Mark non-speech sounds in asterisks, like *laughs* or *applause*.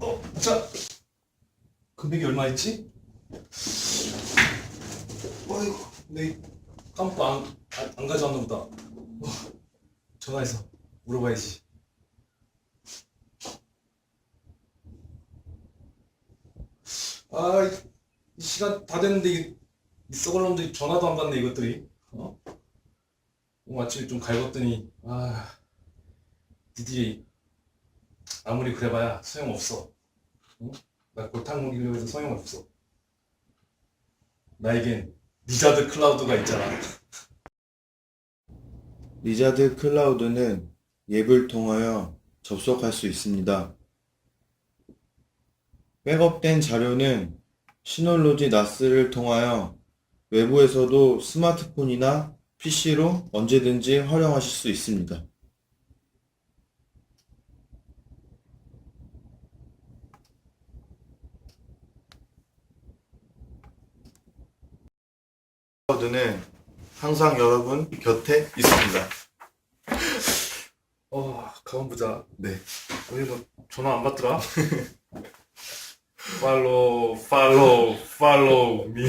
어, 자, 금액이 얼마였지? 어이구, 내 깜빡 안, 안, 안 가져왔나 보다. 어, 전화해서 물어봐야지. 아, 이, 이 시간 다 됐는데 이, 이 썩을 놈들이 전화도 안 받네 이것들이. 어? 오늘 아침에 좀 갈궜더니 아, 니들이 아무리 그래봐야 소용없어. 응? 나 골탕 먹이려고 해서 소용없어. 나에겐 리자드 클라우드가 있잖아. *laughs* 리자드 클라우드는 앱을 통하여 접속할 수 있습니다. 백업된 자료는 시놀로지 나스를 통하여 외부에서도 스마트폰이나 PC로 언제든지 활용하실 수 있습니다. 클라우드는 항상 여러분 곁에 있습니다. 어, 가만 보자. 네. 왜너 전화 안 받더라? *laughs* 팔로우, 팔로우, 팔로우 미.